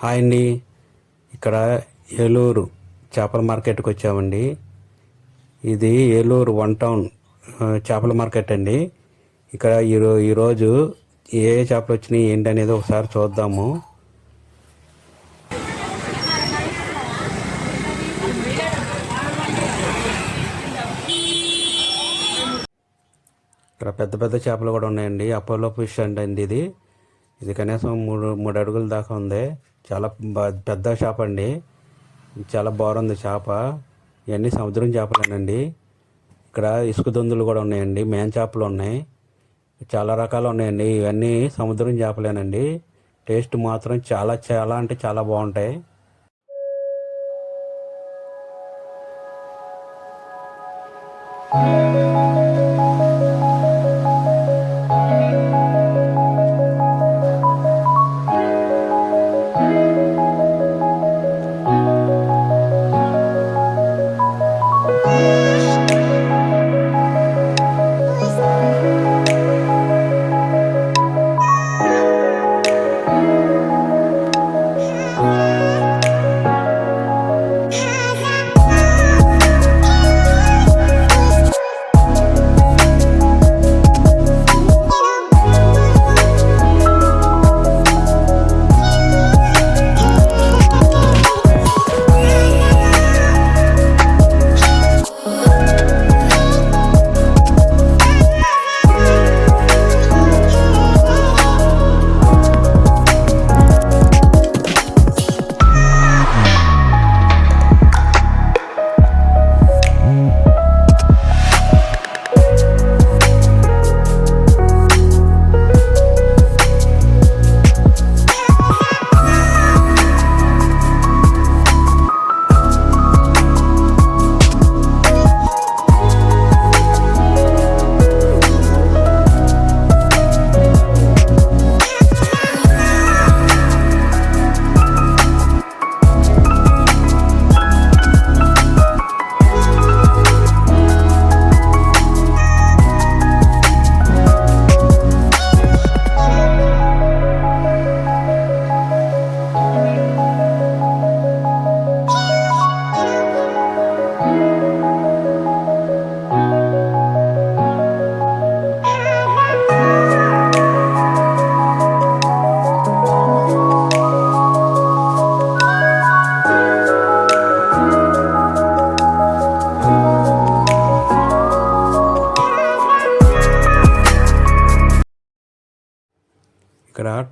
Hi అండి. ఇక్కడ ఏలూరు చేపల మార్కెట్కి వచ్చామండి. ఇది ఏలూరు వన్ టౌన్ చేపల మార్కెట్ అండి. ఇక్కడ ఈరో ఈరోజు ఏ ఏ చేపలు వచ్చినాయి ఏంటి అనేది ఒకసారి చూద్దాము. ఇక్కడ పెద్ద పెద్ద చేపలు కూడా ఉన్నాయండి. అపోలో ఫిష్ అండి అండి ఇది. ఇది కనీసం మూడు మూడు అడుగుల దాకా ఉంది. చాలా పెద్ద చేప అండి. చాలా బాగుంది చేప ఇవన్నీ సముద్రం చేపలేనండి. ఇక్కడ ఇసుక దొందులు కూడా ఉన్నాయండి. మేన్ చేపలు ఉన్నాయి. చాలా రకాలు ఉన్నాయండి. ఇవన్నీ సముద్రం చేపలేనండి. టేస్ట్ మాత్రం చాలా చాలా అంటే చాలా బాగుంటాయి. ఇక్కడ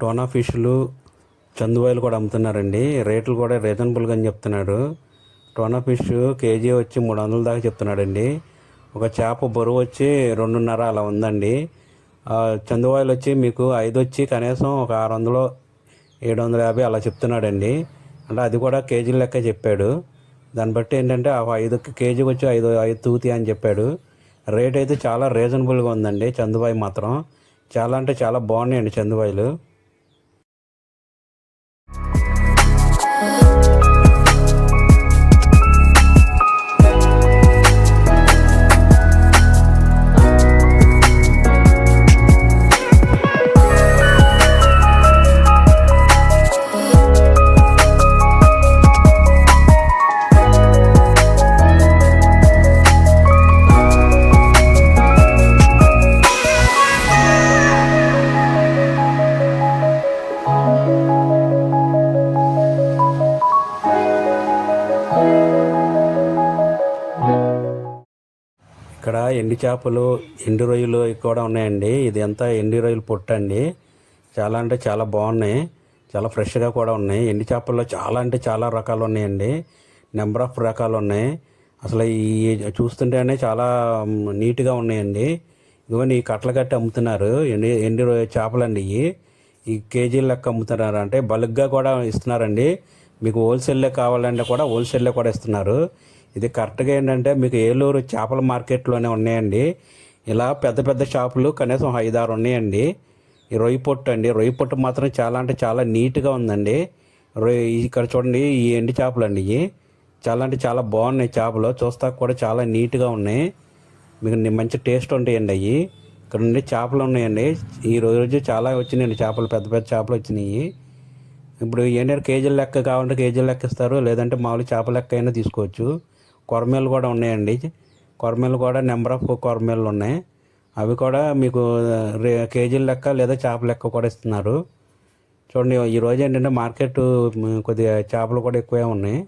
టోనా ఫిష్లు చందువాయిలు కూడా అమ్ముతున్నారండి. రేట్లు కూడా రీజనబుల్గా అని చెప్తున్నాడు. టోనా ఫిష్ కేజీ వచ్చి మూడు వందల దాకా చెప్తున్నాడండి. ఒక చేప బరువు వచ్చి రెండున్నర అలా ఉందండి. చందువాయిలు వచ్చి మీకు ఐదు వచ్చి కనీసం ఒక ఆరు వందలు ఏడు వందల యాభై అలా చెప్తున్నాడండి. అంటే అది కూడా కేజీల లెక్క చెప్పాడు. దాన్ని బట్టి ఏంటంటే ఆ ఐదు కేజీకి వచ్చి ఐదు ఐదు తూతి అని చెప్పాడు. రేట్ అయితే చాలా రీజనబుల్గా ఉందండి చందుబాయి మాత్రం. చాలా అంటే చాలా బాగున్నాయండి చందుబాయిలు. ఇక్కడ ఎండి చేపలు ఎండు రొయ్యలు కూడా ఉన్నాయండి. ఇది అంతా ఎండి రొయ్యలు పొట్టు అండి. చాలా అంటే చాలా బాగున్నాయి. చాలా ఫ్రెష్గా కూడా ఉన్నాయి. ఎండి చేపల్లో చాలా అంటే చాలా రకాలు ఉన్నాయండి. నెంబర్ ఆఫ్ రకాలు ఉన్నాయి. అసలు ఈ చూస్తుంటేనే చాలా నీట్గా ఉన్నాయండి. ఇదిగోండి ఈ కట్టలు కట్టి అమ్ముతున్నారు. ఎండి ఎండి రొయ్య చేపలండి ఇవి. ఈ కేజీల లెక్క అమ్ముతున్నారు. అంటే బల్క్గా కూడా ఇస్తున్నారండి. మీకు హోల్సేల్లో కావాలంటే కూడా హోల్సేల్లో కూడా ఇస్తున్నారు. ఇది కరెక్ట్గా ఏంటంటే మీకు ఏలూరు చేపల మార్కెట్లోనే ఉన్నాయండి. ఇలా పెద్ద పెద్ద షాపులు కనీసం ఐదారు ఉన్నాయండి. ఈ రొయ్యి పొట్టు అండి. రొయ్యి పొట్టు మాత్రం చాలా అంటే చాలా నీట్గా ఉందండి. రొయ్యి ఇక్కడ చూడండి ఈ ఎండి చేపలు అండి ఇవి చాలా అంటే చాలా బాగున్నాయి చేపలు. చూస్తా కూడా చాలా నీట్గా ఉన్నాయి. మీకు మంచి టేస్ట్ ఉంటాయండి అవి ఇక్కడ నుండి చేపలు ఉన్నాయండి. ఈ రోజు చాలా వచ్చినాయండి చేపలు. పెద్ద పెద్ద చేపలు వచ్చినాయి. ఇప్పుడు ఏంటంటే కేజీల లెక్క కావాలంటే కేజీల లెక్క ఇస్తారు. లేదంటే మామూలు చేపల లెక్క అయినా తీసుకోవచ్చు. కొరమేలు కూడా ఉన్నాయండి. కొరమేలు కూడా నెంబర్ ఆఫ్ కొరమేలు ఉన్నాయి. అవి కూడా మీకు రే కేజీల లెక్క లేదా చేపల లెక్క కూడా ఇస్తున్నారు. చూడండి ఈరోజు ఏంటంటే మార్కెట్ కొద్దిగా చేపలు కూడా ఎక్కువే ఉన్నాయి.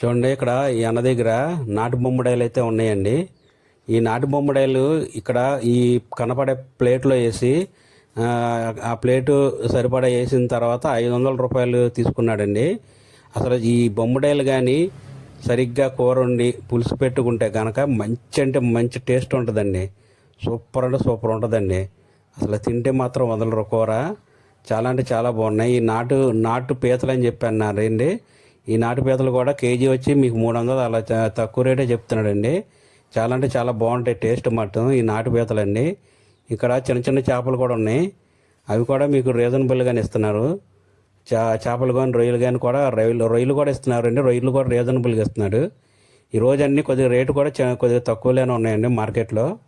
చూడండి ఇక్కడ ఈ అన్న దగ్గర నాటు బొమ్మడాయిలు అయితే ఉన్నాయండి. ఈ నాటు బొమ్మడాయిలు ఇక్కడ ఈ కనపడే ప్లేట్లో వేసి ఆ, ప్లేటు సరిపడా వేసిన తర్వాత ఐదు వందల రూపాయలు తీసుకున్నాడండి. అసలు ఈ బొమ్మడాయిలు కానీ సరిగ్గా కూర వండి పులుసు పెట్టుకుంటే కనుక మంచి అంటే మంచి టేస్ట్ ఉంటుందండి. సూపర్ అంటే సూపర్ ఉంటుందండి. అసలు తింటే మాత్రం వదలరు కూర. చాలా అంటే చాలా బాగున్నాయి. ఈ నాటు నాటు పీతలు అని చెప్పి అన్నారండి. ఈ నాటు పీతలు కూడా కేజీ వచ్చి మీకు మూడు వందలు అలా తక్కువ రేటే చెప్తున్నాడండి. చాలా అంటే చాలా బాగుంటాయి టేస్ట్ మటన్ ఈ నాటు పీతలండి ఇక్కడ చిన్న చిన్న చేపలు కూడా ఉన్నాయి. అవి కూడా మీకు రీజనబుల్గానే ఇస్తున్నారు. చా చేపలు కానీ రొయ్యలు కానీ కూడా రొయ్యలు రొయ్యలు కూడా ఇస్తున్నారు అండి రొయ్యలు కూడా రీజనబుల్గా ఇస్తున్నాడు. ఈరోజు అన్నీ కొద్దిగా రేటు కూడా చా- కొద్దిగా తక్కువలోనే ఉన్నాయండి మార్కెట్లో.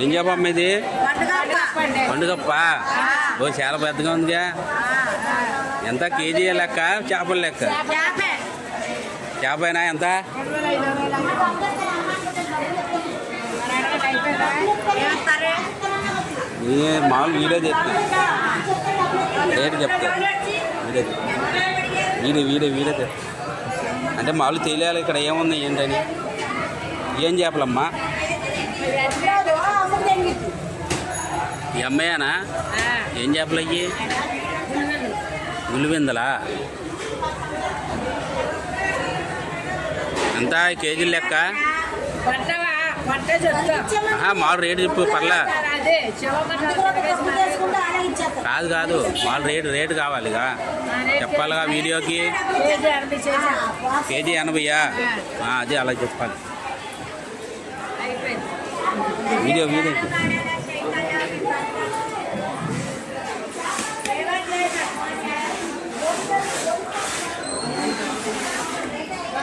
ఏం చెప్పమ్మ ఇది. పండుగప్ప. ఓ చాలా పెద్దగా ఉందిగా. ఎంత కేజీ లెక్క? చేపల లెక్క? చేపే. చేపైనా ఎంత? మామూలు వీడియో చెప్తా రేటు చెప్తా. వీడియో చెప్తా. వీడియో వీడియో వీడియో చెప్తా. అంటే మామూలు తెలియాలి ఇక్కడ ఏముంది ఏంటని? ఏం చేపలమ్మా? ఈ అమ్మాయేనా? ఏం చేపలు అయ్యి? ఉల్లివిందలా? ఎంత కేజీల లెక్క? మామూలు రేటు చెప్పు పర్లా. కాదు కాదు. మామూలు రేటు రేటు కావాలి ఇక చెప్పాలిగా వీడియోకి? కేజీ ఎనభైయా? ఆ, అదే అలా చెప్పాలి. Video video.